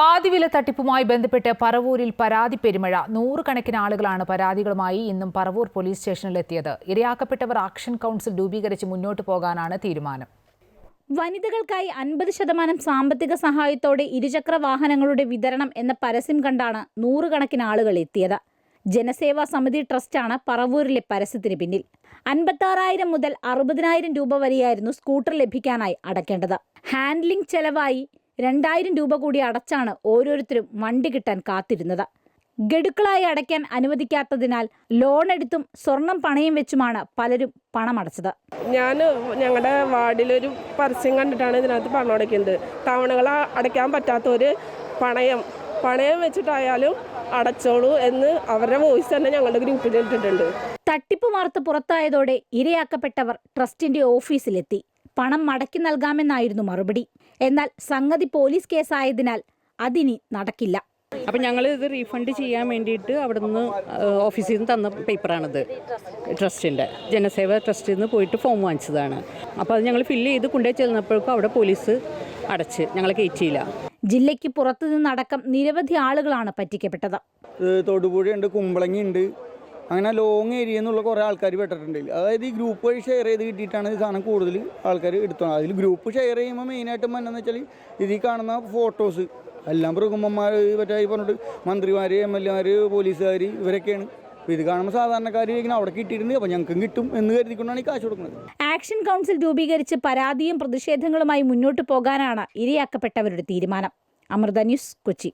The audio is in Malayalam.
പാതിവില തട്ടിപ്പുമായി ബന്ധപ്പെട്ട് പറവൂരിൽ പരാതി പെരുമഴ. നൂറുകണക്കിന് ആളുകളാണ് പരാതികളുമായി ഇന്നും പറവൂർ പോലീസ് സ്റ്റേഷനിൽ എത്തിയത് ഇരയാക്കപ്പെട്ടവർ ആക്ഷൻ കൗൺസിൽ രൂപീകരിച്ച് മുന്നോട്ട് പോകാനാണ് തീരുമാനം. വനിതകൾക്കായി അൻപത് ശതമാനം സാമ്പത്തിക സഹായത്തോടെ ഇരുചക്ര വാഹനങ്ങളുടെ വിതരണം എന്ന പരസ്യം കണ്ടാണ് നൂറുകണക്കിന് ആളുകൾ എത്തിയത്. ജനസേവാ സമിതി ട്രസ്റ്റാണ് പറവൂരിലെ പരസ്യത്തിന് പിന്നിൽ. അൻപത്താറായിരം മുതൽ അറുപതിനായിരം രൂപ വരെയായിരുന്നു സ്കൂട്ടർ ലഭിക്കാനായി അടക്കേണ്ടത് ഹാൻഡ്ലിംഗ് ചെലവായി രണ്ടായിരം രൂപ കൂടി അടച്ചാണ് ഓരോരുത്തരും വണ്ടി കിട്ടാൻ കാത്തിരുന്നത്. ഗഡുക്കളായി അടയ്ക്കാൻ അനുവദിക്കാത്തതിനാൽ ലോൺ എടുത്തും സ്വർണം പണയം വെച്ചുമാണ് പലരും പണമടച്ചത്. ഞാൻ ഞങ്ങളുടെ വാർഡിലൊരു പരസ്യം കണ്ടിട്ടാണ് ഇതിനകത്ത് പണം അടയ്ക്കുന്നത്. തവണകൾ അടയ്ക്കാൻ പറ്റാത്തവർ പണയം പണയം വെച്ചിട്ടായാലും അടച്ചോളൂ എന്ന് അവരുടെ വോയിസ് തന്നെ ഞങ്ങളുടെ ഗ്രൂപ്പിൽ ഇട്ടിട്ടുണ്ട് തട്ടിപ്പ് വാർത്ത പുറത്തായതോടെ ഇരയാക്കപ്പെട്ടവർ ട്രസ്റ്റിന്റെ ഓഫീസിലെത്തി. പണം മടക്കി നൽകാമെന്നായിരുന്നു മറുപടി. എന്നാൽ സംഗതി പോലീസ് കേസായതിനാൽ അതിനി നടക്കില്ല. അപ്പം ഞങ്ങൾ ഇത് റീഫണ്ട് ചെയ്യാൻ വേണ്ടിയിട്ട് അവിടെ നിന്ന് ഓഫീസിൽ നിന്ന് തന്ന പേപ്പറാണിത് ട്രസ്റ്റിന്റെ ജനസേവ ട്രസ്റ്റിൽ നിന്ന് പോയിട്ട് ഫോം വാങ്ങിച്ചതാണ്. അപ്പോൾ അത് ഞങ്ങൾ ഫില്ല് ചെയ്ത് കൊണ്ടുപോയി ചെന്നപ്പോഴേക്കും അവിടെ പോലീസ് അടച്ച് ഞങ്ങളെ കയറ്റിയില്ല ജില്ലയ്ക്ക് പുറത്തു നിന്നടക്കം നിരവധി ആളുകളാണ് പറ്റിക്കപ്പെട്ടത്. തൊടുപുഴയുണ്ട് കുമ്പളങ്ങിയുണ്ട്. അങ്ങനെ ലോങ് ഏരിയ എന്നുള്ള കുറേ ആൾക്കാർ പെട്ടിട്ടുണ്ട്. അതായത് ഈ ഗ്രൂപ്പ് വഴി ഷെയർ ചെയ്ത് കിട്ടിയിട്ടാണ് ഈ സാധനം കൂടുതൽ ആൾക്കാർ എടുത്തത് അതിൽ ഗ്രൂപ്പ് ഷെയർ ചെയ്യുമ്പോൾ മെയിനായിട്ടും എന്നാന്ന് വെച്ചാൽ ഇതിൽ കാണുന്ന ഫോട്ടോസ് എല്ലാം പ്രകുമ്പന്മാർ മറ്റേ പറഞ്ഞിട്ട് മന്ത്രിമാർ എം എൽ എമാർ പോലീസുകാർ ഇവരൊക്കെയാണ്. ഇത് കാണുമ്പോൾ സാധാരണക്കാർ ഇങ്ങനെ അവിടെ കിട്ടിയിട്ടുണ്ട് അപ്പോൾ ഞങ്ങൾക്കും കിട്ടും എന്ന് കരുതിക്കൊണ്ടാണ് ഈ കാശ് കൊടുക്കുന്നത്. ആക്ഷൻ കൗൺസിൽ രൂപീകരിച്ച് പരാതിയും പ്രതിഷേധങ്ങളുമായി മുന്നോട്ട് പോകാനാണ് ഇരയാക്കപ്പെട്ടവരുടെ തീരുമാനം. അമൃത ന്യൂസ് കൊച്ചി.